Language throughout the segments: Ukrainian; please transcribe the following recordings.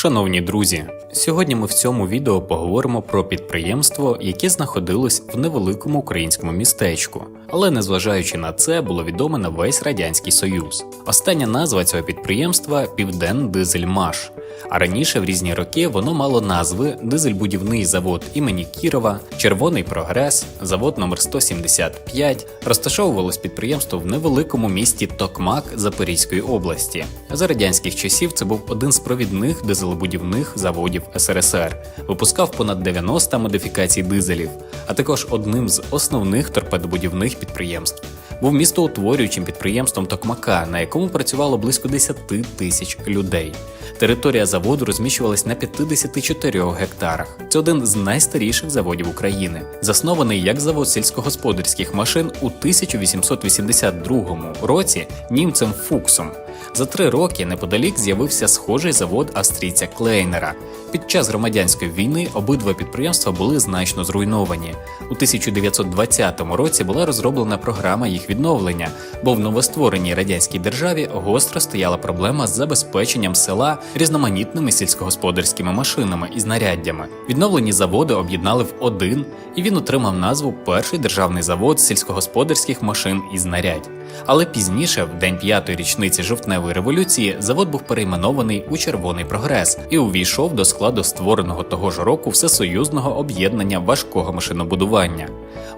Шановні друзі, сьогодні ми в цьому відео поговоримо про підприємство, яке знаходилось в невеликому українському містечку, але незважаючи на це, було відоме на весь радянський союз. Остання назва цього підприємства Південдизельмаш. А раніше в різні роки воно мало назви Дизельбудівний завод імені Кірова, Червоний Прогрес, завод номер 175 Розташовувалось підприємство в невеликому місті Токмак Запорізької області. За радянських часів це був один з провідних дизелебудівних заводів СРСР. Випускав понад 90 модифікацій дизелів, а також одним з основних торпедобудівних підприємств. Був містоутворюючим підприємством Токмака, на якому працювало близько 10 тисяч людей. Територія заводу розміщувалась на 54 гектарах. Це один з найстаріших заводів України, заснований як завод сільськогосподарських машин у 1882 році німцем Фуксом. За три роки неподалік з'явився схожий завод австрійця Клейнера. Під час громадянської війни обидва підприємства були значно зруйновані. У 1920 році була розроблена програма їх відновлення, бо в новоствореній радянській державі гостро стояла проблема з забезпеченням села різноманітними сільськогосподарськими машинами і знаряддями. Відновлені заводи об'єднали в один, і він отримав назву Перший державний завод сільськогосподарських машин і знарядь. Але пізніше, в день п'ятої річниці жовтневої революції, завод був перейменований у Червоний прогрес і увійшов до складу створеного того ж року всесоюзного об'єднання важкого машинобудування.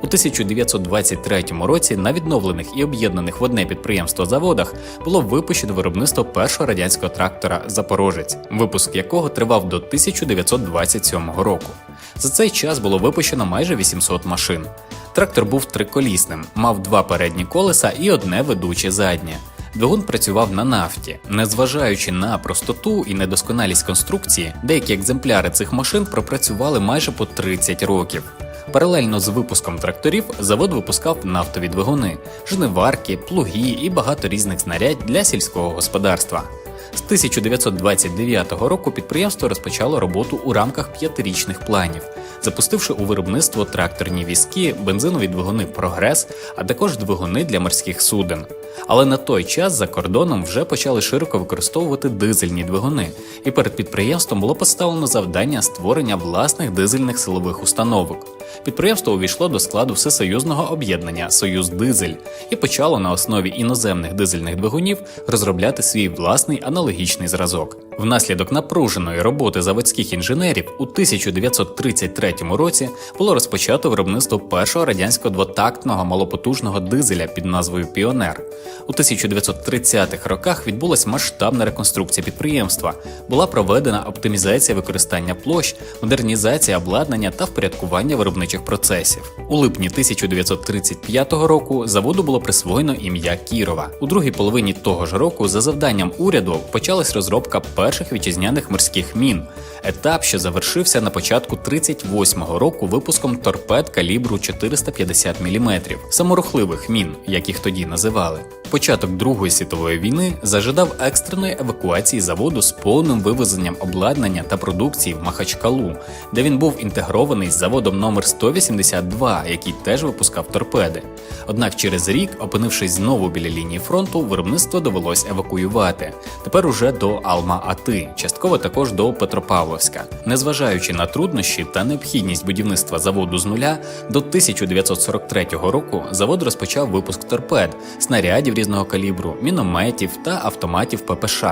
У 1923 році на відновлених і об'єднаних в одне підприємство заводах було випущено виробництво першого радянського трактора Запорожець, випуск якого тривав до 1927 року. За цей час було випущено майже 800 машин. Трактор був триколісним, мав два передні колеса і одне ведуче заднє. Двигун працював на нафті. Незважаючи на простоту і недосконалість конструкції, деякі екземпляри цих машин пропрацювали майже по 30 років. Паралельно з випуском тракторів завод випускав нафтові двигуни, жниварки, плуги і багато різних знарядь для сільського господарства. З 1929 року підприємство розпочало роботу у рамках п'ятирічних планів, запустивши у виробництво тракторні візки, бензинові двигуни Прогрес, а також двигуни для морських суден. Але на той час за кордоном вже почали широко використовувати дизельні двигуни, і перед підприємством було поставлено завдання створення власних дизельних силових установок. Підприємство увійшло до складу всесоюзного об'єднання Союз Дизель і почало на основі іноземних дизельних двигунів розробляти свій власний аналогічний зразок. Внаслідок напруженої роботи заводських інженерів у 1933 році було розпочато виробництво першого радянського двотактного малопотужного дизеля під назвою Піонер. У 1930-х роках відбулася масштабна реконструкція підприємства, була проведена оптимізація використання площ, модернізація обладнання та впорядкування виробничих процесів. У липні 1935 року заводу було присвоєно ім'я Кірова. У другій половині того ж року, за завданням уряду, почалась розробка перших вітчизняних морських мін, етап, що завершився на початку 38-го року випуском торпед калібру 450 мм, саморухливих мін, як їх тоді називали. Початок Другої світової війни зажадав екстреної евакуації заводу з повним вивезенням обладнання та продукції в Махачкалу, де він був інтегрований з заводом номер 182, який теж випускав торпеди. Однак через рік, опинившись знову біля лінії фронту, виробництво довелось евакуювати. Тепер уже до Алма-Ати, частково також до Петропавловська. Незважаючи на труднощі та необхідність будівництва заводу з нуля, до 1943 року завод розпочав випуск торпед, снарядів різного калібру, мінометів та автоматів ППШ.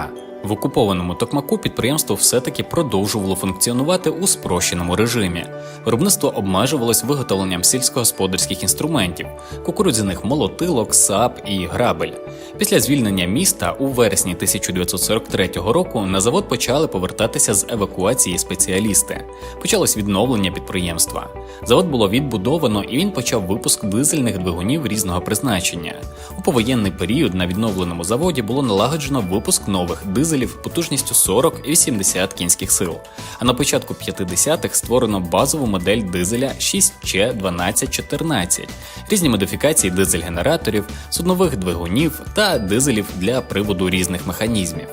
В окупованому Токмаку підприємство все-таки продовжувало функціонувати у спрощеному режимі. Виробництво обмежувалось виготовленням сільськогосподарських інструментів, кукурудзяних молотилок, сап і грабель. Після звільнення міста у вересні 1943 року на завод почали повертатися з евакуації спеціалісти. Почалось відновлення підприємства. Завод було відбудовано і він почав випуск дизельних двигунів різного призначення. У повоєнний період на відновленому заводі було налагоджено випуск нових дизелів потужністю 40 і 80 кінських сил. А на початку 50-х створено базову модель дизеля 6C1214, різні модифікації дизель-генераторів, суднових двигунів та дизелів для приводу різних механізмів.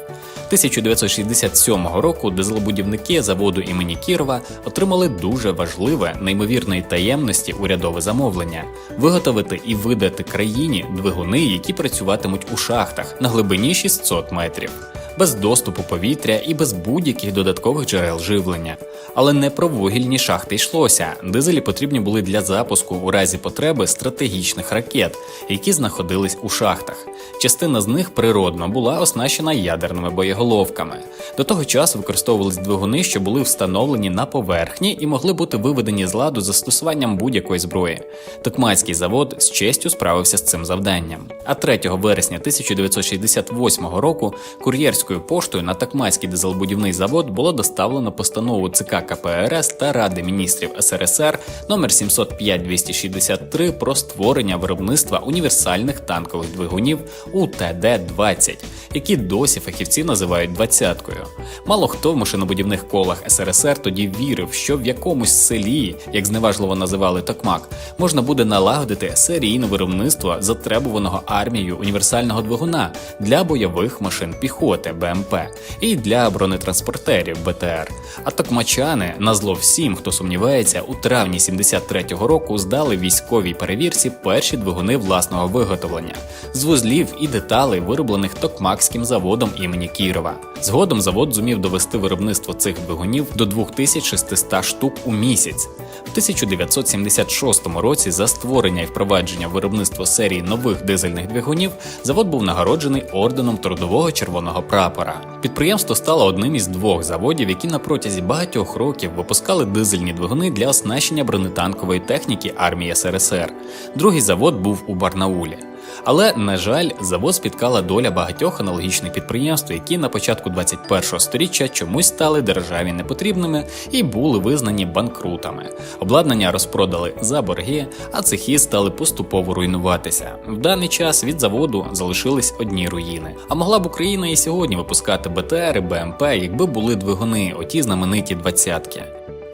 1967 року дизелебудівники заводу імені Кірова отримали дуже важливе, неймовірної таємності урядове замовлення виготовити і видати країні двигуни, які працюватимуть у шахтах на глибині 600 метрів. Без доступу повітря і без будь-яких додаткових джерел живлення. Але не про вугільні шахти йшлося. Дизелі потрібні були для запуску у разі потреби стратегічних ракет, які знаходились у шахтах. Частина з них природно була оснащена ядерними боєголовками. До того часу використовувались двигуни, що були встановлені на поверхні і могли бути виведені з ладу застосуванням будь-якої зброї. Токмацький завод з честю справився з цим завданням. А 3 вересня 1968 року кур'єрською поштою на Токмацький дизелбудівний завод було доставлено постанову ЦК КПРС та Ради міністрів СРСР номер 705-263 про створення виробництва універсальних танкових двигунів УТД-20, які досі фахівці називають двадцяткою. Мало хто в машинобудівних колах СРСР тоді вірив, що в якомусь селі, як зневажливо називали Токмак, можна буде налагодити серійне виробництво затребуваного армією універсального двигуна для бойових машин піхоти БМП і для бронетранспортерів БТР. А токмачани, назло всім, хто сумнівається, у травні 73-го року здали військовій перевірці перші двигуни власного виготовлення з вузлів і деталей, вироблених Токмакським заводом імені Кірова. Згодом завод зумів довести виробництво цих двигунів до 2600 штук у місяць. В 1976 році за створення і впровадження виробництва серії нових дизельних двигунів завод був нагороджений орденом трудового червоного прапора. Підприємство стало одним із двох заводів, які на протязі багатьох років випускали дизельні двигуни для оснащення бронетанкової техніки армії СРСР. Другий завод був у Барнаулі. Але, на жаль, завод спіткала доля багатьох аналогічних підприємств, які на початку 21-го сторіччя чомусь стали державі непотрібними і були визнані банкрутами. Обладнання розпродали за борги, а цехи стали поступово руйнуватися. В даний час від заводу залишились одні руїни. А могла б Україна і сьогодні випускати БТР і БМП, якби були двигуни, оті знамениті двадцятки.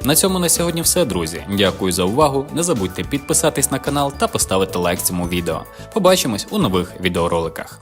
На цьому на сьогодні все, друзі. Дякую за увагу. Не забудьте підписатись на канал та поставити лайк цьому відео. Побачимось у нових відеороликах.